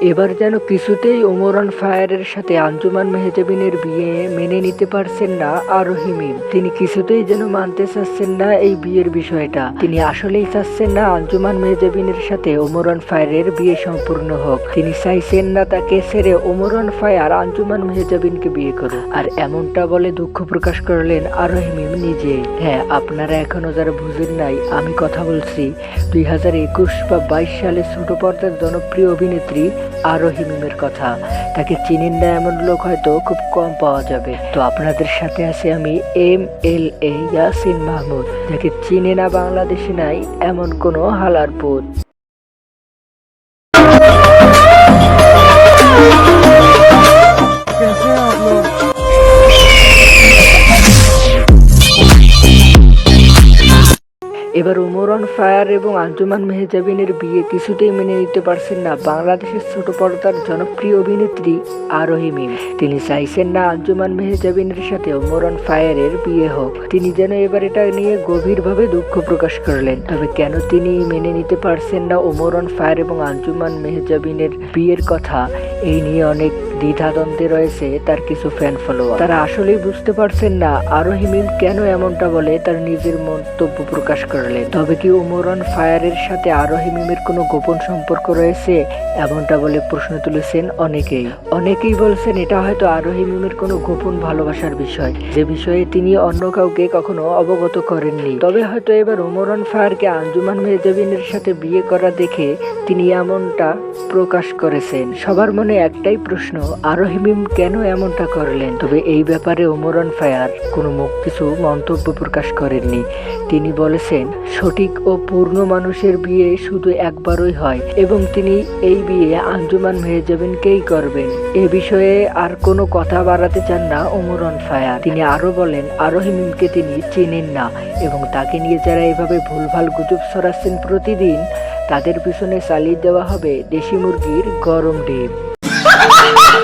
এবার যেন কিছুতেই ওমরান ফায়ারের সাথে আঞ্জুমান মেহজাবিনের বিয়ে মেনে নিতে পারছেন না আরোহী মিম। তিনি কিছুতেই যেন মানতে চাচ্ছেন না এই বিয়ের বিষয়টা। তিনি আসলেই চাচ্ছেন না আঞ্জুমান মেহজাবিনের সাথে ওমরান ফায়ারের বিয়ে সম্পূর্ণ হোক। তিনি চাইছেন না তাকে ছেড়ে ওমরান ফায়ার আঞ্জুমান মেহজাবিনকে বিয়ে করুক। আর এমনটা বলে দুঃখ প্রকাশ করলেন আরোহী মিম নিজে। হ্যাঁ আপনারা এখনও যারা বুঝেন নাই, আমি কথা বলছি। দুই হাজার একুশ বা বাইশ সালে ছোট পর্দার জনপ্রিয় অভিনেত্রী আরোহী মিমের কথা। তাকে চিনেন না এমন লোক হয়তো খুব কম পাওয়া যাবে। তো আপনাদের সাথে আছে আমি M L A Yasin Mahmud. যাকে চিনে না বাংলাদেশে নাই, এমন কোনো হালার পুত। এবার উমরন ফায়ার এবং আঞ্জুমান মেহজাবিনের বিয়ে কিছুতেই মেনে নিতে পারছেন না বাংলাদেশের ছোট পর্দার জনপ্রিয় অভিনেত্রী আরোহী মিম। তিনি চাইছেন না আঞ্জুমান মেহজাবিনের সাথে উমরন ফায়ারের বিয়ে হোক। তিনি যেন এবার এটা নিয়ে গভীরভাবে দুঃখ প্রকাশ করলেন। তবে কেন তিনি মেনে নিতে পারছেন না ওমরন ফায়ার এবং আঞ্জুমান মেহজাবিনের বিয়ের কথা? এই নিয়ে অনেক দ্বিধাদ্বন্দ্বে রয়েছে তার কিছু ফ্যান ফলোয়ার তারা আসলেই বুঝতে পারছেন না আরোহী মিম কেন এমনটা বলে তার নিজের মন্তব্য প্রকাশ করলেন। তবে কি ওমরন ফায়ারের সাথে আরোহী মিমের কোনো গোপন সম্পর্ক রয়েছে? এমনটা বলে প্রশ্ন তুলেছেন অনেকেই। অনেকেই বলছেন এটা হয়তো আরোহী মিমের কোনো গোপন ভালোবাসার বিষয়। যে বিষয়ে তিনি অন্য কাউকে কখনো অবগত করেননি। তবে হয়তো এবার ওমরন ফায়ারকে আঞ্জুমান মেহজাবিনের সাথে বিয়ে করা দেখে তিনি এমনটা প্রকাশ করেছেন। সবার মনে একটাই প্রশ্ন আরোহী মিম কেন এমনটা করলেন? তবে এই ব্যাপারে ওমরন ফায়ার কোনো মুখ কিছু মন্তব্য প্রকাশ করেননি। তিনি বলেছেন, সঠিক ও পূর্ণ মানুষের বিয়ে শুধু একবারই হয় এবং তিনি এই বিয়ে আঞ্জুমান মেহজাবিনকেই করবেন? এ বিষয়ে আর কোনো কথা বাড়াতে চান না ওমরন ফায়ার। তিনি আরও বলেন আরোহিমিমকে তিনি চেনেন না এবং তাকে নিয়ে যারা এভাবে ভুলভাল গুজব ছড়াচ্ছেন প্রতিদিন, তাদের পিছনে চালিয়ে দেওয়া হবে দেশি মুরগির গরম ডিম।